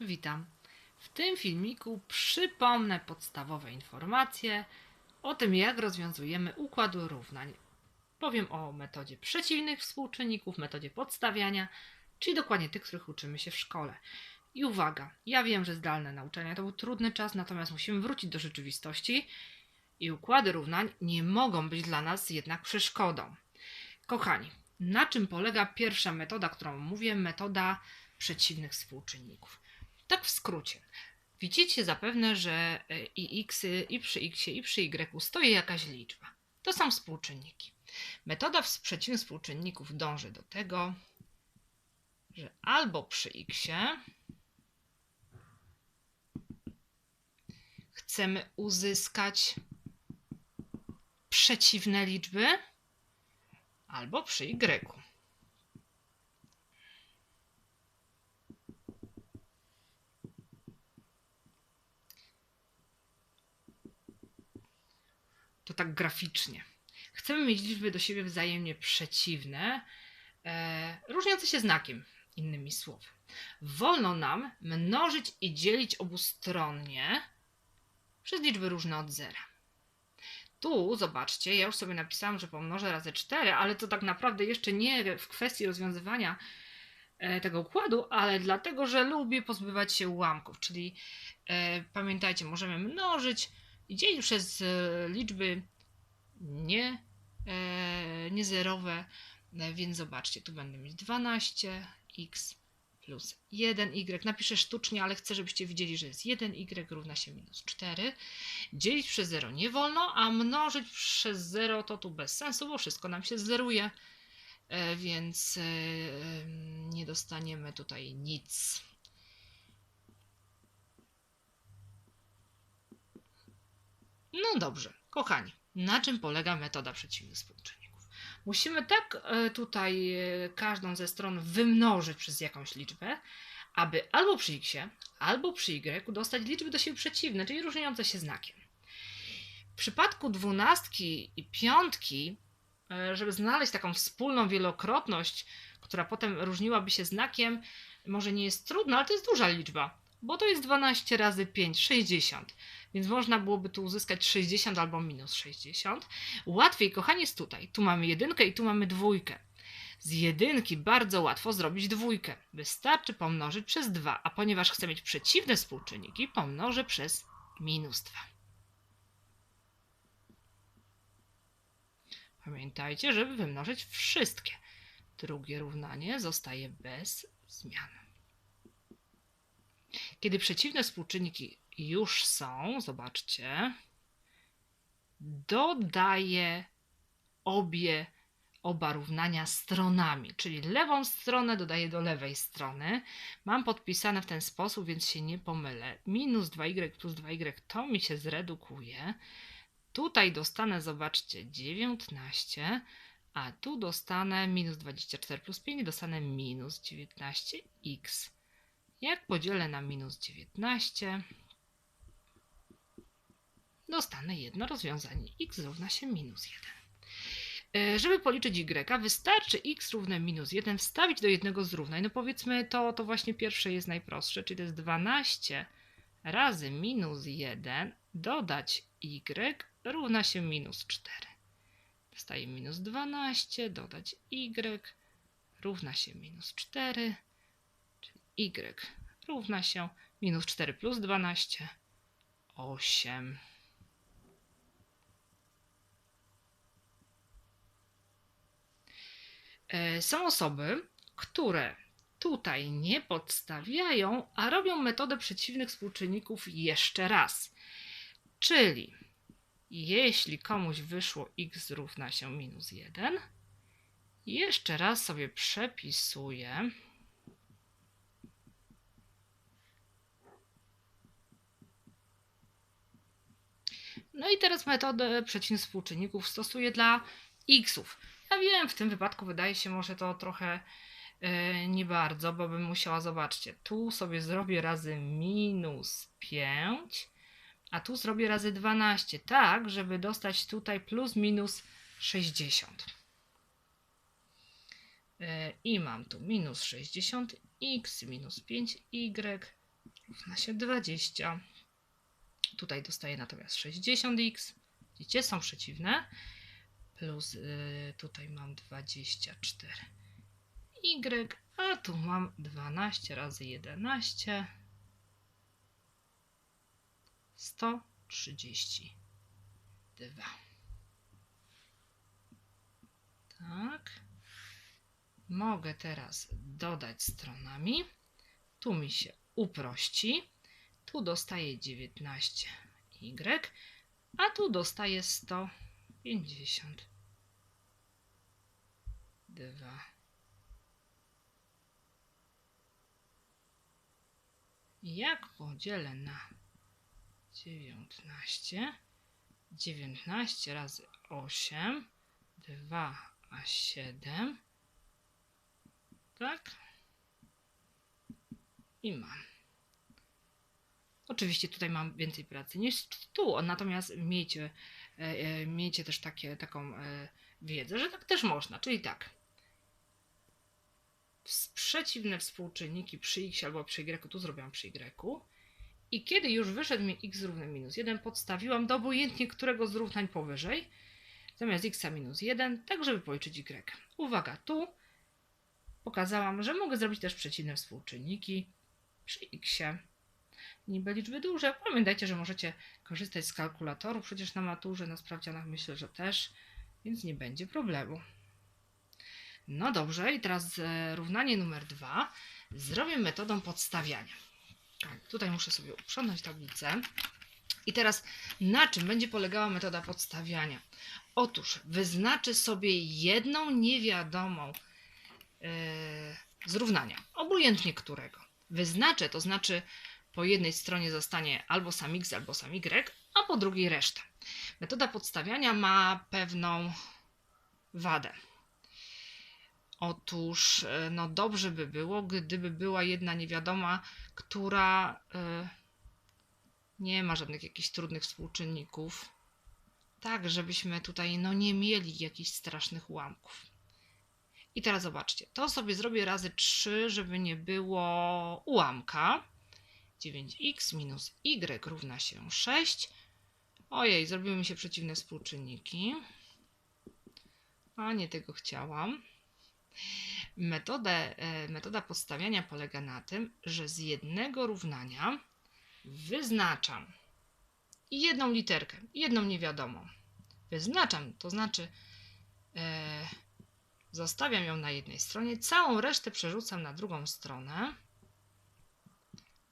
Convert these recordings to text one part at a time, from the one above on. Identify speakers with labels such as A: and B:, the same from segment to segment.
A: Witam. W tym filmiku przypomnę podstawowe informacje o tym, jak rozwiązujemy układ równań. Powiem o metodzie przeciwnych współczynników, metodzie podstawiania, czyli dokładnie tych, których uczymy się w szkole. I uwaga, ja wiem, że zdalne nauczania to był trudny czas, natomiast musimy wrócić do rzeczywistości i układy równań nie mogą być dla nas jednak przeszkodą. Kochani, na czym polega pierwsza metoda, którą mówię, metoda przeciwnych współczynników? Tak w skrócie. Widzicie zapewne, że e, i x, i przy x, i przy y stoi jakaś liczba. To są współczynniki. Metoda przeciwnych współczynników dąży do tego, że albo przy x chcemy uzyskać przeciwne liczby, albo przy y. to tak graficznie. Chcemy mieć liczby do siebie wzajemnie przeciwne, e, różniące się znakiem, innymi słowy. Wolno nam mnożyć i dzielić obustronnie przez liczby różne od zera. Tu, zobaczcie, ja już sobie napisałam, że pomnożę razy 4, ale to tak naprawdę jeszcze nie w kwestii rozwiązywania e, tego układu, ale dlatego, że lubię pozbywać się ułamków, czyli e, pamiętajcie, możemy mnożyć i dzielić przez e, liczby nie, e, niezerowe, e, więc zobaczcie, tu będę mieć 12x plus 1y. Napiszę sztucznie, ale chcę, żebyście widzieli, że jest 1y równa się minus 4. Dzielić przez 0 nie wolno, a mnożyć przez 0 to tu bez sensu, bo wszystko nam się zeruje, więc nie dostaniemy tutaj nic. No dobrze, kochani, na czym polega metoda przeciwnych współczynników? Musimy tak e, tutaj e, każdą ze stron wymnożyć przez jakąś liczbę, aby albo przy x, albo przy y dostać liczby do siebie przeciwne, czyli różniące się znakiem. W przypadku dwunastki i piątki, e, żeby znaleźć taką wspólną wielokrotność, która potem różniłaby się znakiem, może nie jest trudno, ale to jest duża liczba, bo to jest 12 razy 5, 60. Więc można byłoby tu uzyskać 60 albo minus 60. Łatwiej, kochani, jest tutaj. Tu mamy jedynkę i tu mamy dwójkę. Z jedynki bardzo łatwo zrobić dwójkę. Wystarczy pomnożyć przez 2, a ponieważ chcę mieć przeciwne współczynniki, pomnożę przez minus 2. Pamiętajcie, żeby wymnożyć wszystkie. Drugie równanie zostaje bez zmian. Kiedy przeciwne współczynniki już są, zobaczcie, dodaję obie oba równania stronami, czyli lewą stronę dodaję do lewej strony. Mam podpisane w ten sposób, więc się nie pomylę. Minus 2y plus 2y to mi się zredukuje. Tutaj dostanę, zobaczcie, 19, a tu dostanę minus 24 plus 5, dostanę minus 19x. Jak podzielę na minus 19, dostanę jedno rozwiązanie. x równa się minus 1. E, Żeby policzyć y, wystarczy x równe minus 1 wstawić do jednego z równań. No powiedzmy, to, to właśnie pierwsze jest najprostsze, czyli to jest 12 razy minus 1 dodać y równa się minus 4. Dostaję minus 12 dodać y równa się minus 4, czyli y równa się minus 4 plus 12, 8. Są osoby, które tutaj nie podstawiają, a robią metodę przeciwnych współczynników jeszcze raz. Czyli jeśli komuś wyszło x równa się minus 1, jeszcze raz sobie przepisuję. No i teraz metodę przeciwnych współczynników stosuję dla xów. Ja wiem, w tym wypadku wydaje się może to trochę e, nie bardzo, bo bym musiała, zobaczcie, tu sobie zrobię razy minus 5, a tu zrobię razy 12, tak, żeby dostać tutaj plus minus 60. E, I mam tu minus 60x minus 5y równa się 20. Tutaj dostaję natomiast 60x. Widzicie, są przeciwne. Plus y, tutaj mam 24 y, a tu mam 12 razy 11. 132. Tak. Mogę teraz dodać stronami. Tu mi się uprości. Tu dostaję 19y, a tu dostaję 152. Jak podzielę na 19? 19 razy 8, 2 a 7. Tak? I mam. Oczywiście tutaj mam więcej pracy niż tu, natomiast miejcie, e, e, miejcie też takie, taką e, wiedzę, że tak też można. Czyli tak, przeciwne współczynniki przy x albo przy y, tu zrobiłam przy y. I kiedy już wyszedł mi x równy minus 1, podstawiłam do obojętnie którego z równań powyżej, zamiast x minus 1, tak żeby policzyć y. Uwaga, tu pokazałam, że mogę zrobić też przeciwne współczynniki przy x. Niby liczby duże. Pamiętajcie, że możecie korzystać z kalkulatorów, przecież na maturze, na sprawdzianach myślę, że też, więc nie będzie problemu. No dobrze, i teraz e, równanie numer dwa zrobię metodą podstawiania. Tak, tutaj muszę sobie uprzątnąć tablicę. I teraz na czym będzie polegała metoda podstawiania? Otóż wyznaczę sobie jedną niewiadomą yy, równania, obojętnie którego. Wyznaczę, to znaczy po jednej stronie zostanie albo sam x, albo sam y, a po drugiej reszta. Metoda podstawiania ma pewną wadę. Otóż, e, no dobrze by było, gdyby była jedna niewiadoma, która y, nie ma żadnych jakichś trudnych współczynników. Tak, żebyśmy tutaj no nie mieli jakichś strasznych ułamków. I teraz zobaczcie, to sobie zrobię razy 3, żeby nie było ułamka. 9x minus y równa się 6. Ojej, zrobiły mi się przeciwne współczynniki. A nie tego chciałam. Metodę, e, metoda podstawiania polega na tym, że z jednego równania wyznaczam jedną literkę, jedną niewiadomą. Wyznaczam, to znaczy e, zostawiam ją na jednej stronie, całą resztę przerzucam na drugą stronę.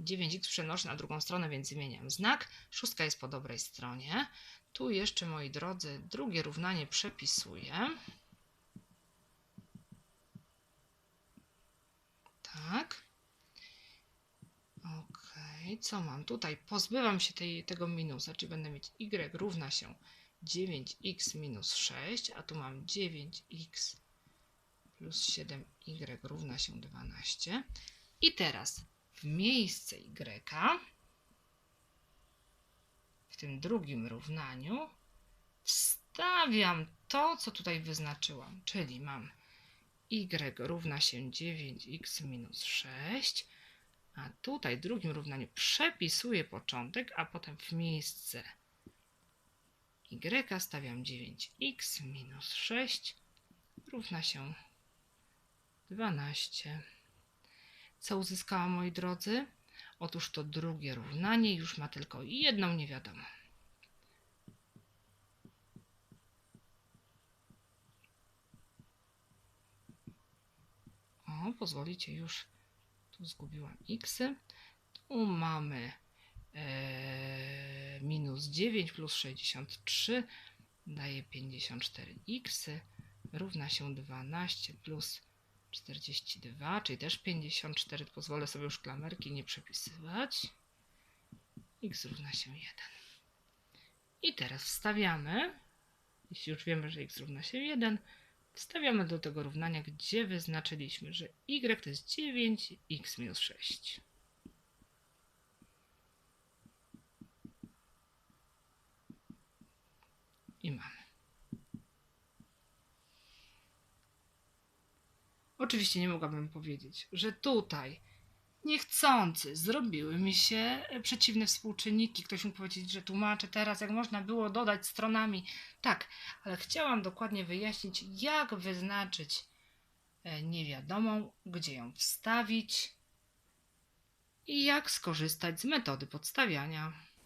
A: 9x przenoszę na drugą stronę, więc zmieniam znak. Szóstka jest po dobrej stronie. Tu jeszcze, moi drodzy, drugie równanie przepisuję. Tak. Ok, co mam tutaj? Pozbywam się tej, tego minusa, czyli będę mieć y równa się 9x minus 6, a tu mam 9x plus 7y równa się 12. I teraz w miejsce y w tym drugim równaniu wstawiam to, co tutaj wyznaczyłam, czyli mam y równa się 9x minus 6, a tutaj w drugim równaniu przepisuję początek, a potem w miejsce y stawiam 9x minus 6 równa się 12. Co uzyskałam, moi drodzy? Otóż to drugie równanie już ma tylko jedną niewiadomą. Pozwolicie już, tu zgubiłam x. Tu mamy e, minus 9 plus 63 daje 54x równa się 12 plus 42, czyli też 54. Pozwolę sobie już klamerki nie przepisywać. x równa się 1. I teraz wstawiamy, jeśli już wiemy, że x równa się 1, wstawiamy do tego równania, gdzie wyznaczyliśmy, że y to jest 9x minus 6. I mamy. Oczywiście nie mogłabym powiedzieć, że tutaj niechcący zrobiły mi się e, przeciwne współczynniki. Ktoś mógł powiedzieć, że tłumaczę teraz, jak można było dodać stronami. Tak, ale chciałam dokładnie wyjaśnić, jak wyznaczyć e, niewiadomą, gdzie ją wstawić i jak skorzystać z metody podstawiania.